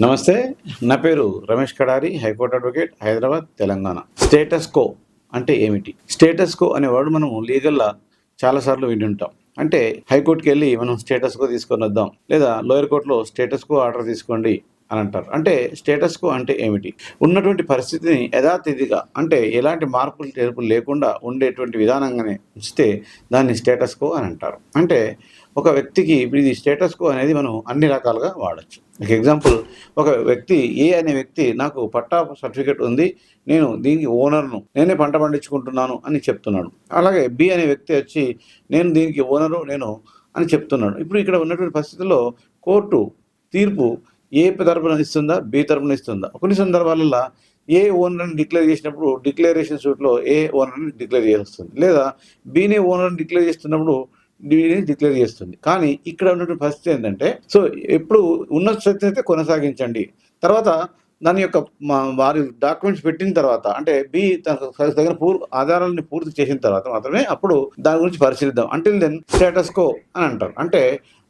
నమస్తే నా పేరు Ramesh Kadari high court advocate Hyderabad Telangana. Status quo అంటే ఏమిటి? స్టేటస్ కో అనే వర్డ్ మనం లీగల్లా చాలాసార్లు వింటుంటాం. అంటే హైకోర్టుకి వెళ్ళి మనం స్టేటస్ కో తీసుకొని వద్దాం లేదా లోయర్ కోర్టులో స్టేటస్ కో ఆర్డర్ తీసుకోండి అని అంటారు. అంటే స్టేటస్ కో అంటే ఏమిటి? ఉన్నటువంటి పరిస్థితిని యథాతిథిగా అంటే ఎలాంటి మార్పులు చేర్పులు లేకుండా ఉండేటువంటి విధానంగానే ఉంచితే దాన్ని స్టేటస్ కో అని అంటారు. అంటే ఒక వ్యక్తికి ఇప్పుడు ఇది స్టేటస్ కో అనేది మనం అన్ని రకాలుగా వాడచ్చు. ఒక ఎగ్జాంపుల్ ఒక వ్యక్తి ఏ అనే వ్యక్తి నాకు పట్టా సర్టిఫికేట్ ఉంది నేను దీనికి ఓనర్ను నేనే పంట పండించుకుంటున్నాను అని చెప్తున్నాడు. అలాగే బి అనే వ్యక్తి వచ్చి నేను దీనికి ఓనరు నేను అని చెప్తున్నాడు. ఇప్పుడు ఇక్కడ ఉన్నటువంటి పరిస్థితుల్లో కోర్టు తీర్పు ఏ తరపున ఇస్తుందా బి తరపున ఇస్తుందా? కొన్ని సందర్భాలలో ఏ ఓనర్ని డిక్లేర్ చేసినప్పుడు డిక్లరేషన్ సూట్లో ఏ ఓనర్ని డిక్లేర్ చేస్తుంది లేదా బీని ఓనర్ని డిక్లేర్ చేస్తున్నప్పుడు డిని డిక్లేర్ చేస్తుంది. కానీ ఇక్కడ ఉన్నటువంటి పరిస్థితి ఏంటంటే సో ఎప్పుడు ఉన్న స్థితి అయితే కొనసాగించండి. తర్వాత దాని యొక్క వారి డాక్యుమెంట్స్ పెట్టిన తర్వాత అంటే బి తనకు తగిన పూర్ ఆధారాలని పూర్తి చేసిన తర్వాత మాత్రమే అప్పుడు దాని గురించి పరిశీలిద్దాం. అంటిల్ దెన్ స్టేటస్ కో అని అంటారు. అంటే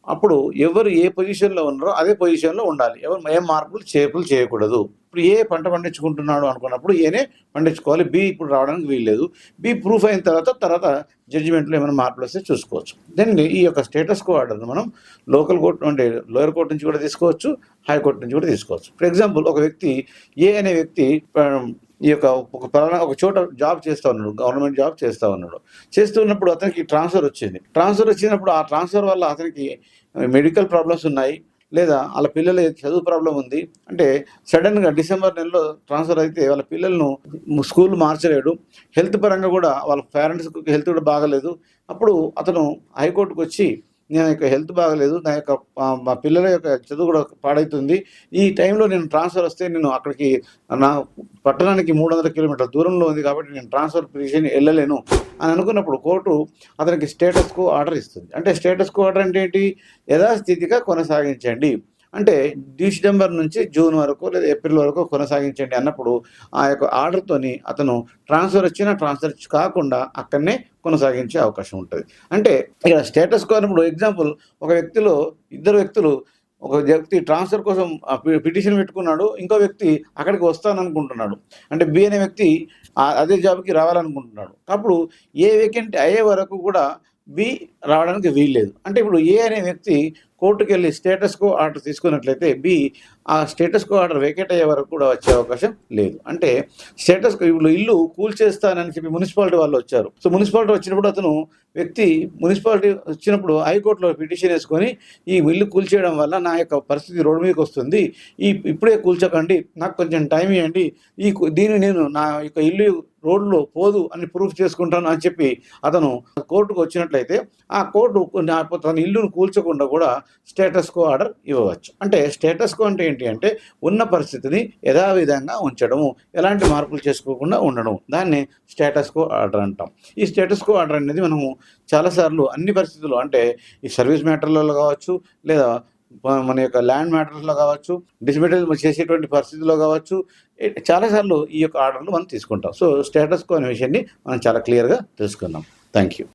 అప్పుడు ఎవరు ఏ పొజిషన్లో ఉన్నారో అదే పొజిషన్లో ఉండాలి. ఎవరు ఏ మార్పులు చేపులు చేయకూడదు. ఇప్పుడు ఏ పంట పండించుకుంటున్నాడు అనుకున్నప్పుడు ఏనే పండించుకోవాలి. బి ఇప్పుడు రావడానికి వీల్లేదు. బి ప్రూఫ్ అయిన తర్వాత తర్వాత జడ్జిమెంట్లో ఏమైనా మార్పులు వస్తే చూసుకోవచ్చు. దెన్ ఈ యొక్క స్టేటస్ కో ఆర్డర్ మనం లోకల్ కోర్టు అంటే లోయర్ కోర్టు నుంచి కూడా తీసుకోవచ్చు హైకోర్టు నుంచి కూడా తీసుకోవచ్చు. ఫర్ ఎగ్జాంపుల్ ఒక వ్యక్తి ఏ అనే వ్యక్తి ఈ యొక్క ఒక పలానా ఒక చోట జాబ్ చేస్తూ ఉన్నాడు గవర్నమెంట్ జాబ్ చేస్తూ ఉన్నాడు. చేస్తున్నప్పుడు అతనికి ట్రాన్స్ఫర్ వచ్చింది. ట్రాన్స్ఫర్ వచ్చినప్పుడు ఆ ట్రాన్స్ఫర్ వల్ల అతనికి మెడికల్ ప్రాబ్లమ్స్ ఉన్నాయి. లేదా వాళ్ళ పిల్లల చదువు ప్రాబ్లం ఉంది. అంటే సడన్గా డిసెంబర్ నెలలో ట్రాన్స్ఫర్ అయితే వాళ్ళ పిల్లలను స్కూల్ మార్చలేడు. హెల్త్ పరంగా కూడా వాళ్ళ పేరెంట్స్కి హెల్త్ కూడా బాగలేదు. అప్పుడు అతను హైకోర్టుకు వచ్చి నా యొక్క హెల్త్ బాగలేదు నా యొక్క మా పిల్లల యొక్క చదువు కూడా పాడవుతుంది ఈ టైంలో నేను ట్రాన్స్ఫర్ వస్తే నేను అక్కడికి నా పట్టణానికి మూడు వందల కిలోమీటర్ల దూరంలో ఉంది కాబట్టి నేను ట్రాన్స్ఫర్ పిటిషన్ వెళ్ళలేను అని అనుకున్నప్పుడు కోర్టు అతనికి స్టేటస్ కో ఆర్డర్ ఇస్తుంది. అంటే స్టేటస్ కో ఆర్డర్ అంటే ఏంటి? యథాస్థితిగా కొనసాగించండి. అంటే డిసెంబర్ నుంచి జూన్ వరకు లేదా ఏప్రిల్ వరకు కొనసాగించండి అన్నప్పుడు ఆ యొక్క ఆర్డర్తోని అతను ట్రాన్స్ఫర్ వచ్చినా ట్రాన్స్ఫర్ కాకుండా అక్కడనే కొనసాగించే అవకాశం ఉంటుంది. అంటే ఇక్కడ స్టేటస్ కో అన్నప్పుడు ఎగ్జాంపుల్ ఒక వ్యక్తిలో ఇద్దరు వ్యక్తులు ఒక వ్యక్తి ట్రాన్స్ఫర్ కోసం పిటిషన్ పెట్టుకున్నాడు ఇంకో వ్యక్తి అక్కడికి వస్తాననుకుంటున్నాడు. అంటే బి అనే వ్యక్తి అదే జాబ్కి రావాలనుకుంటున్నాడు. అప్పుడు ఏ వేకెంట్ అయ్యే వరకు కూడా బి రావడానికి వీల్లేదు. అంటే ఇప్పుడు ఏ అనే వ్యక్తి కోర్టుకు వెళ్ళి స్టేటస్ కో ఆర్డర్ తీసుకున్నట్లయితే బి ఆ స్టేటస్ కో ఆర్డర్ వేకేట్ అయ్యే వరకు కూడా వచ్చే అవకాశం లేదు. అంటే స్టేటస్ ఇప్పుడు ఇల్లు కూల్చేస్తానని చెప్పి మున్సిపాలిటీ వాళ్ళు వచ్చారు. సో మున్సిపాలిటీ వచ్చినప్పుడు అతను వ్యక్తి మున్సిపాలిటీ వచ్చినప్పుడు హైకోర్టులో పిటిషన్ వేసుకొని ఈ ఇల్లు కూల్చేయడం వల్ల నా యొక్క పరిస్థితి రోడ్డు మీదకి వస్తుంది. ఈ ఇప్పుడే కూల్చకండి నాకు కొంచెం టైం ఇవ్వండి. ఈ దీన్ని నేను నా యొక్క ఇల్లు రోడ్లో పోదు అని ప్రూఫ్ చేసుకుంటాను అని చెప్పి అతను కోర్టుకు వచ్చినట్లయితే ఆ కోర్టు నా- తన ఇల్లును కూల్చకుండా కూడా స్టేటస్ కో ఆర్డర్ ఇవ్వవచ్చు. అంటే స్టేటస్ కో అంటే ఏంటి అంటే ఉన్న పరిస్థితిని యథావిధంగా ఉంచడము ఎలాంటి మార్పులు చేసుకోకుండా ఉండడం దాన్ని స్టేటస్ కో ఆర్డర్ అంటాం. ఈ స్టేటస్ కో ఆర్డర్ అనేది మనము చాలాసార్లు అన్ని పరిస్థితుల్లో అంటే ఈ సర్వీస్ మ్యాటర్లలో కావచ్చు లేదా మన- యొక్క ల్యాండ్ మ్యాటర్స్లో కావచ్చు డిస్మెటల్ చేసేటువంటి పరిస్థితుల్లో కావచ్చు చాలాసార్లు ఈ యొక్క ఆర్డర్లు మనం తీసుకుంటాం. సో స్టేటస్ కో అనే విషయాన్ని మనం చాలా క్లియర్గా తెలుసుకుందాం థ్యాంక్ యూ.